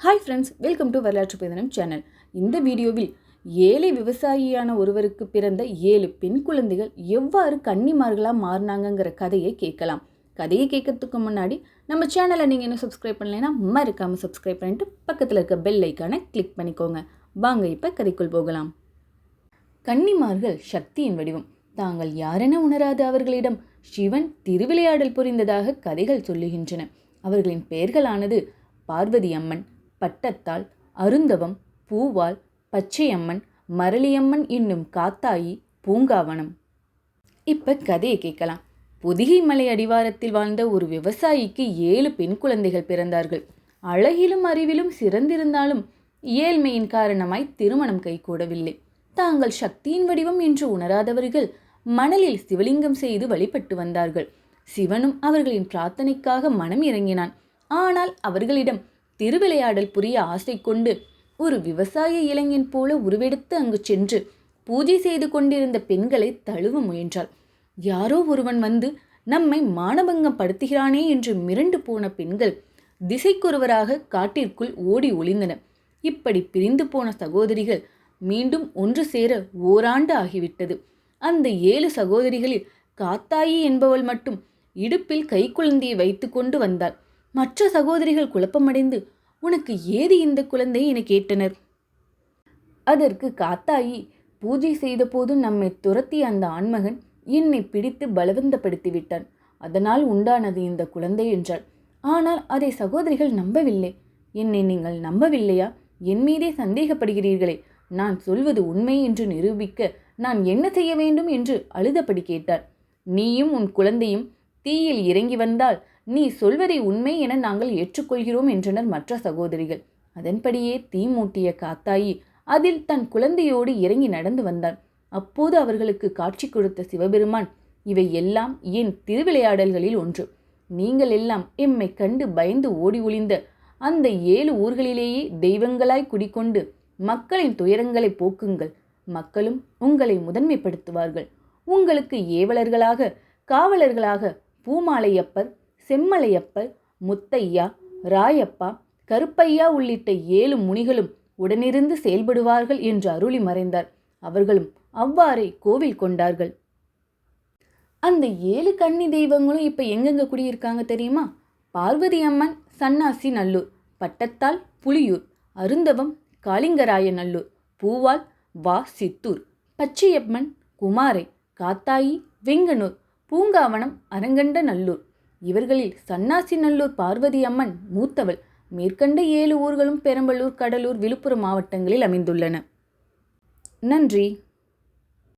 Hi friends welcome to வரலாற்று பேதனம் channel இந்த வீடியோவில் ஏழை விவசாயியான ஒருவருக்கு பிறந்த ஏழு பெண் குழந்தைகள் எவ்வாறு கன்னிமார்களாக மாறினாங்கங்கிற கதையை கேட்கலாம். கதையை கேட்கறதுக்கு முன்னாடி நம்ம சேனலை நீங்கள் இன்னும் சப்ஸ்கிரைப் பண்ணலைன்னா மறக்காமல் சப்ஸ்கிரைப் பண்ணிட்டு பக்கத்தில் இருக்க பெல் ஐக்கானை கிளிக் பண்ணிக்கோங்க. வாங்க இப்போ கதைக்குள் போகலாம். கன்னிமார்கள் சக்தியின் வடிவம். தாங்கள் யாரென உணராத அவர்களிடம். சிவன் திருவிளையாடல் புரிந்ததாக கதைகள் சொல்லுகின்றன. அவர்களின் பெயர்களானது பார்வதி அம்மன் பட்டத்தால் அருந்தவம் பூவாள் பச்சையம்மன் மரளியம்மன் என்னும் காத்தாயி பூங்காவனம். இப்ப கதையை கேட்கலாம். பொதிகை மலை அடிவாரத்தில் வாழ்ந்த ஒரு விவசாயிக்கு ஏழு பெண் குழந்தைகள் பிறந்தார்கள். அழகிலும் அறிவிலும் சிறந்திருந்தாலும் ஏழ்மையின் காரணமாய் திருமணம் கைகூடவில்லை. தாங்கள் சக்தியின் வடிவம் என்று உணராதவர்கள் மணலில் சிவலிங்கம் செய்து வழிபட்டு வந்தார்கள். சிவனும் அவர்களின் பிரார்த்தனைக்காக மனம் இறங்கினான். ஆனால் அவர்களிடம் திருவிளையாடல் புரிய ஆசை கொண்டு ஒரு விவசாய இளைஞன் போல உருவெடுத்து அங்கு சென்று பூஜை செய்து கொண்டிருந்த பெண்களை தழுவ முயன்றாள். யாரோ ஒருவன் வந்து நம்மை மானபங்கம் படுத்துகிறானே என்று மிரண்டு போன பெண்கள் திசைக்கொருவராக காட்டிற்குள் ஓடி ஒளிந்தன. இப்படி பிரிந்து போன சகோதரிகள் மீண்டும் ஒன்று சேர ஓராண்டு ஆகிவிட்டது. அந்த ஏழு சகோதரிகளில் காத்தாயி என்பவள் மட்டும் இடுப்பில் கைக்குழந்தையை வைத்து கொண்டு வந்தாள். மற்ற சகோதரிகள் குழப்பமடைந்து உனக்கு ஏது இந்த குழந்தை? என கேட்டனர். அதற்கு காத்தாயி பூஜை செய்தபோது நம்மை துரத்திய அந்த ஆண்மகன் என்னை பிடித்து பலவந்தப்படுத்தி விட்டான். அதனால் உண்டானது இந்த குழந்தை என்றாள். ஆனால் அதை சகோதரிகள் நம்பவில்லை. என்னை நீங்கள் நம்பவில்லையா? என் மீதே சந்தேகப்படுகிறீர்களே. நான் சொல்வது உண்மை என்று நிரூபிக்க நான் என்ன செய்ய வேண்டும்? என்று அழுதபடி கேட்டார். நீயும் உன் குழந்தையும் தீயில் இறங்கி வந்தால் நீ சொல்வதை உண்மை என நாங்கள் ஏற்றுக்கொள்கிறோம் என்றனர் மற்ற சகோதரிகள். அதன்படியே தீ மூட்டிய காத்தாயி அதில் தன் குழந்தையோடு இறங்கி நடந்து வந்தான் அப்போது அவர்களுக்கு காட்சி கொடுத்த சிவபெருமான் இவை எல்லாம் என் திருவிளையாடல்களில் ஒன்று. நீங்கள் எல்லாம் எம்மை கண்டு பயந்து ஓடி ஒளிந்த அந்த ஏழு ஊர்களிலேயே தெய்வங்களாய் குடிக்கொண்டு மக்களின் துயரங்களை போக்குங்கள். மக்களும் உங்களை முதன்மைப்படுத்துவார்கள். உங்களுக்கு ஏவலர்களாக காவலர்களாக பூமாலையப்பர் செம்மலையப்பர் முத்தையா ராயப்பா கருப்பையா உள்ளிட்ட ஏழு முனிகளும் உடனிருந்து செயல்படுவார்கள் என்று அருளி மறைந்தார். அவர்களும் அவ்வாறே கோவில் கொண்டார்கள். அந்த ஏழு கன்னி தெய்வங்களும் இப்போ எங்கெங்க குடியிருக்காங்க தெரியுமா? பார்வதி அம்மன் சன்னாசி நல்லூர் பட்டத்தால் புலியூர் அருந்தவம் காளிங்கராய நல்லூர் பூவால் வா சித்தூர் பச்சையம்மன் குமாரை காத்தாயி வெங்கனூர் பூங்காவனம் அரங்கண்ட நல்லூர் இவர்களில் சன்னாசி நல்லூர் பார்வதி அம்மன் மூத்தவள். மேற்கண்ட ஏழு ஊர்களும் பெரம்பலூர் கடலூர் விழுப்புரம் மாவட்டங்களில் அமைந்துள்ளன. நன்றி.